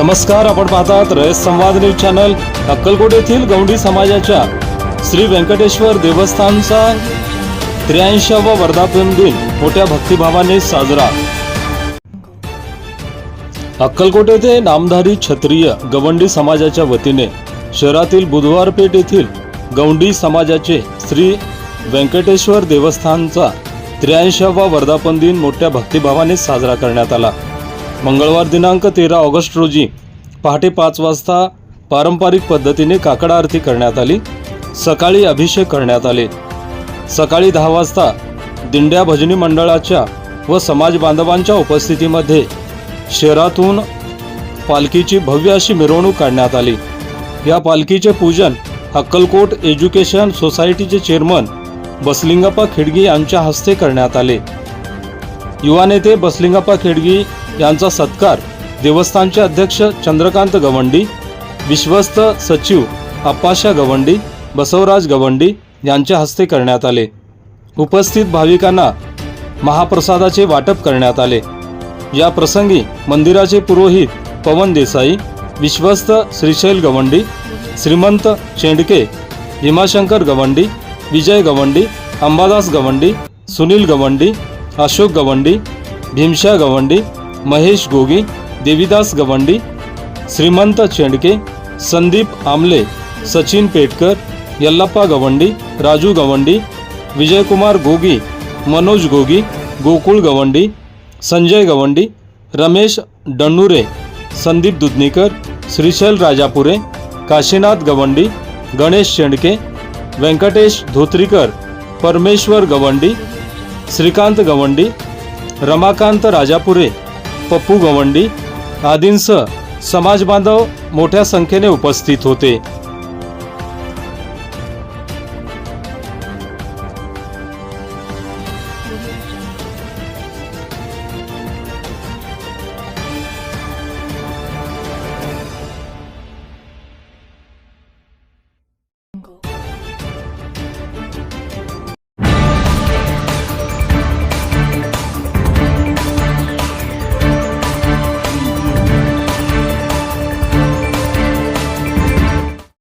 नमस्कार आपण पाहतात रयत संवाद न्यूज चॅनल अक्कलकोट येथील गौंडी समाजाच्या श्री व्यंकटेश्वर देवस्थानचा त्र्याऐंशावा वर्धापन दिन मोठ्या भक्तिभावाने साजरा. अक्कलकोट येथे नामधारी क्षत्रिय गवंडी समाजाच्या वतीने शहरातील बुधवार पेठ येथील गौंडी समाजाचे श्री व्यंकटेश्वर देवस्थानचा त्र्याऐंशावा वर्धापन दिन मोठ्या भक्तिभावाने साजरा करण्यात आला. मंगळवार दिनांक तेरा ऑगस्ट रोजी पहाटे पाच वाजता पारंपरिक पद्धतीने काकड आरती करण्यात आली सकाळी अभिषेक करण्यात आले. सकाळी दहा वाजता दिंड्या भजनी मंडळाच्या व समाज बांधवांच्या उपस्थितीमध्ये शहरातून पालखीची भव्य अशी मिरवणूक काढण्यात आली. या पालखीचे पूजन अक्कलकोट एज्युकेशन सोसायटीचे चेअरमन बसलिंगप्पा खिडगी यांच्या हस्ते करण्यात आले. युवा नेते बसलिंगप्पा खेडगी यांचा सत्कार देवस्थानचे अध्यक्ष चंद्रकांत गवंडी विश्वस्त सचिव अप्पाशा गवंडी बसवराज गवंडी यांच्या हस्ते करण्यात आले. उपस्थित भाविकांना महाप्रसादाचे वाटप करण्यात आले. या प्रसंगी मंदिराचे पुरोहित पवन देसाई विश्वस्त श्रीशैल गवंडी श्रीमंत चेंडके हिमाशंकर गवंडी विजय गवंडी अंबादास गवंडी सुनील गवंडी अशोक गवंडी भीमशा गवंडी महेश गोगी, देवीदास गवंडी, श्रीमंत चेंडके, संदीप आमले, सचिन पेटकर, यल्लप्पा गवंडी, राजू गवंडी, विजयकुमार गोगी, मनोज गोगी गोकुळ गवंडी, संजय गवंडी, रमेश डन्नुरे, संदीप दुधनीकर, श्रीशैल राजापुरे, काशीनाथ गवंडी, गणेश शेंडके व्यंकटेश धोत्रीकर, परमेश्वर गवंडी, श्रीकांत गवंडी, रमाकांत राजापुरे पप्पू गवंडी आदींसह समाज बांधव मोठ्या संख्येने उपस्थित होते.